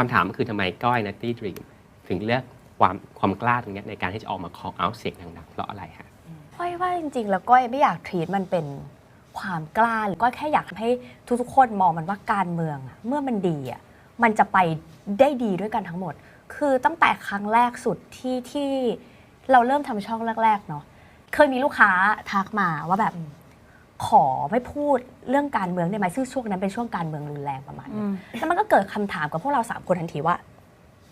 คำถามก็คือทำไมก้อยนัตตี้ดรีมถึงเลือกความความกล้าตรงนี้ในการที่จะออกมา call out เสียงดังๆเพราะอะไรฮะก้อยว่าจริงๆ แล้วก้อยไม่อยากทีตมันเป็นความกล้าหรือก้อยแค่อยากให้ทุกๆคนมองมันว่าการเมืองอะเมื่อมันดีอะมันจะไปได้ดีด้วยกันทั้งหมด คือตั้งแต่ครั้งแรกสุดที่ที่เราเริ่มทำช่องแรกๆเนาะเคยมีลูกค้าทักมาว่าแบบ ขอไม่พูดเรื่องการเมืองได้ไหมซึ่งช่วงนั้นเป็นช่วงการเมืองรุนแรงประมาณนึงแล้วมันก็เกิดคำถามกับพวกเราสามคนทันทีว่า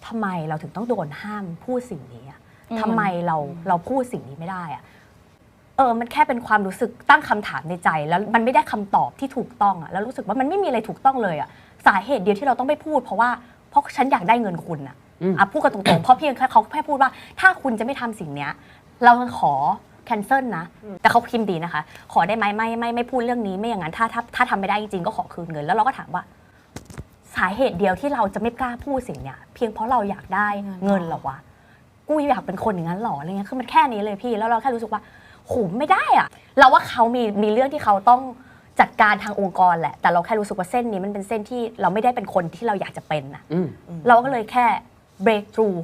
ทำไมเราถึงต้องโดนห้ามพูดสิ่งนี้อะทำไมเราเราพูดสิ่งนี้ไม่ได้อะเออ มันแค่เป็นความรู้สึกตั้งคำถามในใจ แล้วมันไม่ได้คำตอบที่ถูกต้องอะแล้วรู้สึกว่ามันไม่มีอะไรถูกต้องเลยอะสาเหตุเดียวที่เราต้องไม่พูด เพราะว่าเพราะฉันอยากได้เงินคุณอะอืมอะพูดกันตรงๆเพราะเพียงแค่เขาแค่พูดว่า ถ้าคุณจะไม่ทำสิ่งเนี้ย เราขอ แคนเซิลนะ แต่เขาพิมพ์ดีนะคะ ขอได้ไหมไม่ไม่ไม่พูดเรื่องนี้ไม่อย่างนั้นถ้าถ้าถ้าทำไม่ได้จริงๆก็ขอคืนเงิน แล้วเราก็ถามว่า สาเหตุเดียวที่เราจะไม่กล้าพูดสิ่งเนี้ยเพียงเพราะเราอยากได้เงินเหรอวะกูอยากเป็นคนอย่างนั้นเหรออะไรเงี้ยคือมันแค่นี้เลยพี่ แล้วเราแค่รู้สึกว่าโหไม่ได้อะเราว่าเขามีมีเรื่องที่เขาต้องจัดการทางองค์กรแหละ แต่เราแค่รู้สึกว่าเส้นนี้มันเป็นเส้นที่เราไม่ได้เป็นคนที่เราอยากจะเป็นน่ะอืมเราก็เลยแค่ break through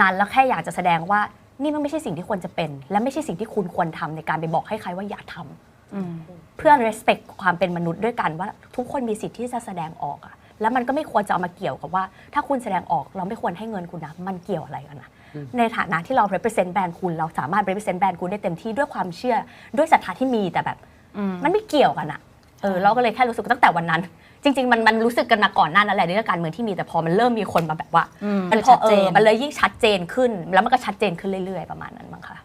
นั้นแล้วแค่อยากจะแสดงว่า นี่มันไม่ใช่สิ่งที่ควรจะเป็น และไม่ใช่สิ่งที่คุณควรทำในการไปบอกให้ใครว่าอย่าทำเพื่อ respect ความเป็นมนุษย์ด้วยกันว่า ทุกคนมีสิทธิ์ที่จะแสดงออกอะแล้วมันก็ไม่ควรจะเอามาเกี่ยวกับว่า ถ้าคุณแสดงออกเราไม่ควรให้เงินคุณนะมันเกี่ยวอะไรกันนะในฐานะที่เรา represent แบรนด์คุณ เราสามารถ represent แบรนด์คุณได้เต็มที่ด้วยความเชื่อ ด้วยศรัทธาที่มีแต่แบบ มันไม่เกี่ยวกันอะเออเราก็เลยแค่รู้สึกว่าตั้งแต่วันนั้น จริง ๆ มันมันรู้สึกกันมาก่อนหน้านั้นแหละในเรื่องการเมืองที่มีแต่พอมันเริ่มมีคนมาแบบว่าอืมมันพชัอดเอเจอนมันเลยยิ่งชัดเจนขึ้น แล้วมันก็ชัดเจนขึ้นเรื่อยๆประมาณนั้นมั้งคะ